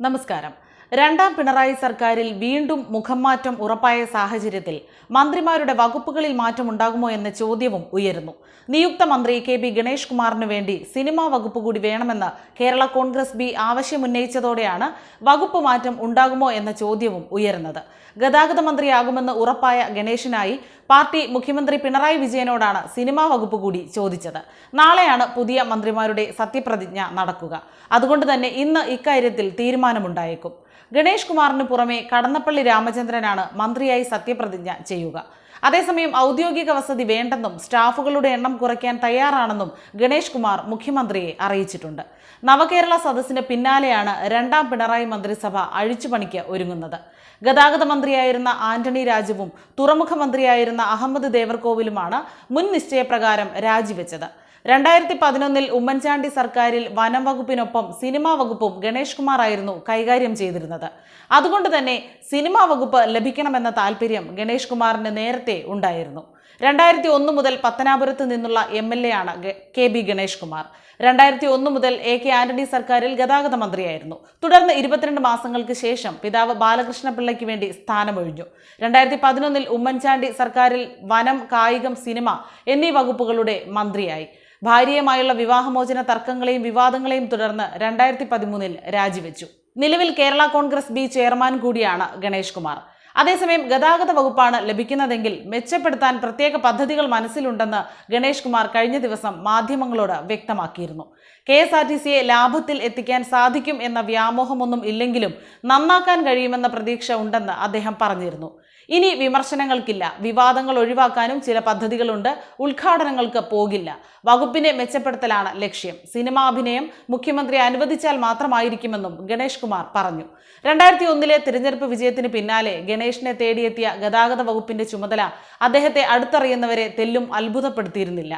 നമസ്കാരം. രണ്ടാം പിണറായി സർക്കാരിൽ വീണ്ടും മുഖംമാറ്റം ഉറപ്പായ സാഹചര്യത്തിൽ മന്ത്രിമാരുടെ വകുപ്പുകളിൽ മാറ്റമുണ്ടാകുമോ എന്ന ചോദ്യവും ഉയരുന്നു. നിയുക്ത മന്ത്രി കെ ബി ഗണേഷ് കുമാറിന് വേണ്ടി സിനിമാ വകുപ്പ് കൂടി വേണമെന്ന് കേരള കോൺഗ്രസ് ബി ആവശ്യമുന്നയിച്ചതോടെയാണ് വകുപ്പ് മാറ്റം ഉണ്ടാകുമോ എന്ന ചോദ്യവും ഉയരുന്നത്. ഗതാഗത മന്ത്രിയാകുമെന്ന് ഉറപ്പായ ഗണേഷിനായി പാർട്ടി മുഖ്യമന്ത്രി പിണറായി വിജയനോടാണ് സിനിമാ വകുപ്പ് കൂടി ചോദിച്ചത്. നാളെയാണ് പുതിയ മന്ത്രിമാരുടെ സത്യപ്രതിജ്ഞ നടക്കുക. അതുകൊണ്ട് തന്നെ ഇന്ന് ഇക്കാര്യത്തിൽ തീരുമാനമുണ്ടായേക്കും. ഗണേഷ് കുമാറിന് പുറമെ കടന്നപ്പള്ളി രാമചന്ദ്രനാണ് മന്ത്രിയായി സത്യപ്രതിജ്ഞ ചെയ്യുക. അതേസമയം ഔദ്യോഗിക വസതി വേണ്ടെന്നും സ്റ്റാഫുകളുടെ എണ്ണം കുറയ്ക്കാൻ തയ്യാറാണെന്നും ഗണേഷ് കുമാർ മുഖ്യമന്ത്രിയെ അറിയിച്ചിട്ടുണ്ട്. നവകേരള സദസ്സിന് പിന്നാലെയാണ് രണ്ടാം പിണറായി മന്ത്രിസഭ അഴിച്ചുപണിക്ക് ഒരുങ്ങുന്നത്. ഗതാഗത മന്ത്രിയായിരുന്ന ആന്റണി രാജുവും തുറമുഖ മന്ത്രിയായിരുന്ന അഹമ്മദ് ദേവർകോവിലുമാണ് മുൻ നിശ്ചയപ്രകാരം രാജിവെച്ചത്. രണ്ടായിരത്തി പതിനൊന്നിൽ ഉമ്മൻചാണ്ടി സർക്കാരിൽ വനം വകുപ്പിനൊപ്പം സിനിമാ വകുപ്പും ഗണേഷ് കുമാർ ആയിരുന്നു കൈകാര്യം ചെയ്തിരുന്നത്. അതുകൊണ്ട് തന്നെ സിനിമാ വകുപ്പ് ലഭിക്കണമെന്ന താല്പര്യം ഗണേഷ് കുമാറിന് നേരത്തെ ഉണ്ടായിരുന്നു. രണ്ടായിരത്തി ഒന്ന് മുതൽ പത്തനാപുരത്ത് നിന്നുള്ള എം എൽ എ ആണ് കെ ബി ഗണേഷ് കുമാർ. രണ്ടായിരത്തി ഒന്ന് മുതൽ എ കെ ആന്റണി സർക്കാരിൽ ഗതാഗത മന്ത്രിയായിരുന്നു. തുടർന്ന് ഇരുപത്തിരണ്ട് മാസങ്ങൾക്ക് ശേഷം പിതാവ് ബാലകൃഷ്ണ പിള്ളയ്ക്ക് വേണ്ടി സ്ഥാനമൊഴിഞ്ഞു. രണ്ടായിരത്തി പതിനൊന്നിൽ ഉമ്മൻചാണ്ടി സർക്കാരിൽ വനം കായികം സിനിമ എന്നീ വകുപ്പുകളുടെ മന്ത്രിയായി. ഭാര്യയുമായുള്ള വിവാഹമോചന തർക്കങ്ങളെയും വിവാദങ്ങളെയും തുടർന്ന് രണ്ടായിരത്തി പതിമൂന്നിൽ രാജിവെച്ചു. നിലവിൽ കേരള കോൺഗ്രസ് ബി ചെയർമാൻ കൂടിയാണ് ഗണേഷ് കുമാർ. അതേസമയം ഗതാഗത വകുപ്പാണ് ലഭിക്കുന്നതെങ്കിൽ മെച്ചപ്പെടുത്താൻ പ്രത്യേക പദ്ധതികൾ മനസ്സിലുണ്ടെന്ന് ഗണേഷ് കുമാർ കഴിഞ്ഞ ദിവസം മാധ്യമങ്ങളോട് വ്യക്തമാക്കിയിരുന്നു. കെ എസ് ആർ ടി സിയെ ലാഭത്തിൽ എത്തിക്കാൻ സാധിക്കും എന്ന വ്യാമോഹമൊന്നും ഇല്ലെങ്കിലും നന്നാക്കാൻ കഴിയുമെന്ന പ്രതീക്ഷ ഉണ്ടെന്ന് അദ്ദേഹം പറഞ്ഞിരുന്നു. ഇനി വിമർശനങ്ങൾക്കില്ല. വിവാദങ്ങൾ ഒഴിവാക്കാനും ചില പദ്ധതികളുണ്ട്. ഉദ്ഘാടനങ്ങൾക്ക് പോകില്ല. വകുപ്പിനെ മെച്ചപ്പെടുത്തലാണ് ലക്ഷ്യം. സിനിമാഭിനയം മുഖ്യമന്ത്രി അനുവദിച്ചാൽ മാത്രമായിരിക്കുമെന്നും ഗണേഷ് കുമാർ പറഞ്ഞു. രണ്ടായിരത്തി ഒന്നിലെ തിരഞ്ഞെടുപ്പ് വിജയത്തിന് പിന്നാലെ ഗണേഷിനെ തേടിയെത്തിയ ഗതാഗത വകുപ്പിന്റെ ചുമതല അദ്ദേഹത്തെ അടുത്തറിയുന്നവരെ തെല്ലും അത്ഭുതപ്പെടുത്തിയിരുന്നില്ല.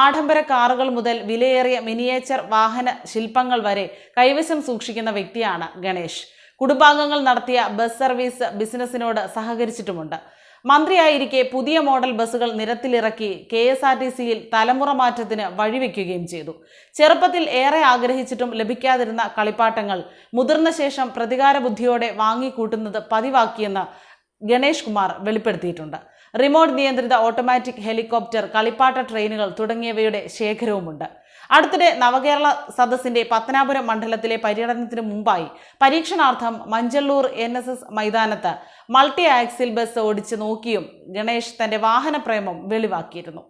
ആഡംബര കാറുകൾ മുതൽ വിലയേറിയ മിനിയേച്ചർ വാഹന ശില്പങ്ങൾ വരെ കൈവശം സൂക്ഷിക്കുന്ന വ്യക്തിയാണ് ഗണേഷ്. കുടുംബാംഗങ്ങൾ നടത്തിയ ബസ് സർവീസ് ബിസിനസ്സിനോട് സഹകരിച്ചിട്ടുമുണ്ട്. മന്ത്രിയായിരിക്കെ പുതിയ മോഡൽ ബസ്സുകൾ നിരത്തിലിറക്കി കെ എസ് ആർ ടി സിയിൽ തലമുറ മാറ്റത്തിന് വഴിവെക്കുകയും ചെയ്തു. ചെറുപ്പത്തിൽ ഏറെ ആഗ്രഹിച്ചിട്ടും ലഭിക്കാതിരുന്ന കളിപ്പാട്ടങ്ങൾ മുതിർന്ന ശേഷം പ്രതികാര ബുദ്ധിയോടെ വാങ്ങിക്കൂട്ടുന്നത് പതിവാക്കിയെന്ന് ഗണേഷ് കുമാർ വെളിപ്പെടുത്തിയിട്ടുണ്ട്. റിമോട്ട് നിയന്ത്രിത ഓട്ടോമാറ്റിക് ഹെലികോപ്റ്റർ കളിപ്പാട്ട ട്രെയിനുകൾ തുടങ്ങിയവയുടെ ശേഖരവുമുണ്ട്. അടുത്തിടെ നവകേരള സദസ്സിന്റെ പത്തനാപുരം മണ്ഡലത്തിലെ പര്യടനത്തിന് മുമ്പായി പരീക്ഷണാർത്ഥം മഞ്ചള്ളൂർ എൻ എസ് എസ് മൈതാനത്ത് മൾട്ടി ആക്സിൽ ബസ് ഓടിച്ച് നോക്കിയും ഗണേഷ് തന്റെ വാഹനപ്രേമം വെളിവാക്കിയിരുന്നു.